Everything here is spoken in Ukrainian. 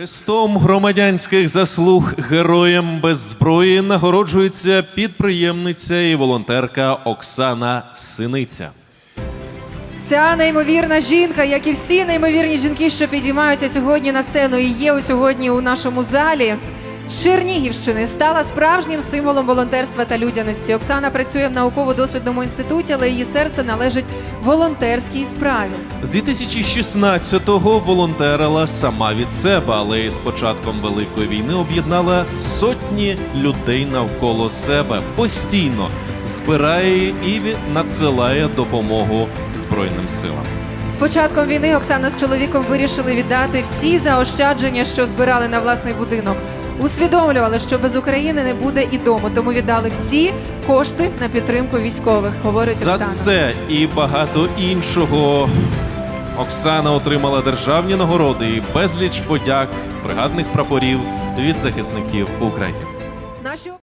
Хрестом громадянських заслуг героям без зброї нагороджується підприємниця і волонтерка Оксана Синиця. Ця неймовірна жінка, як і всі неймовірні жінки, що підіймаються сьогодні на сцену і є сьогодні у нашому залі. З Чернігівщини стала справжнім символом волонтерства та людяності. Оксана працює в науково-дослідному інституті, але її серце належить волонтерській справі. З 2016-го волонтерила сама від себе, але з початком великої війни об'єднала сотні людей навколо себе постійно збирає і надсилає допомогу Збройним силам. З початком війни Оксана з чоловіком вирішили віддати всі заощадження, що збирали на власний будинок. Усвідомлювали, що без України не буде і дому, тому віддали всі кошти на підтримку військових. Говорить За Оксана. це і багато іншого. Оксана отримала державні нагороди і безліч подяк бригадних прапорів від захисників України. Наші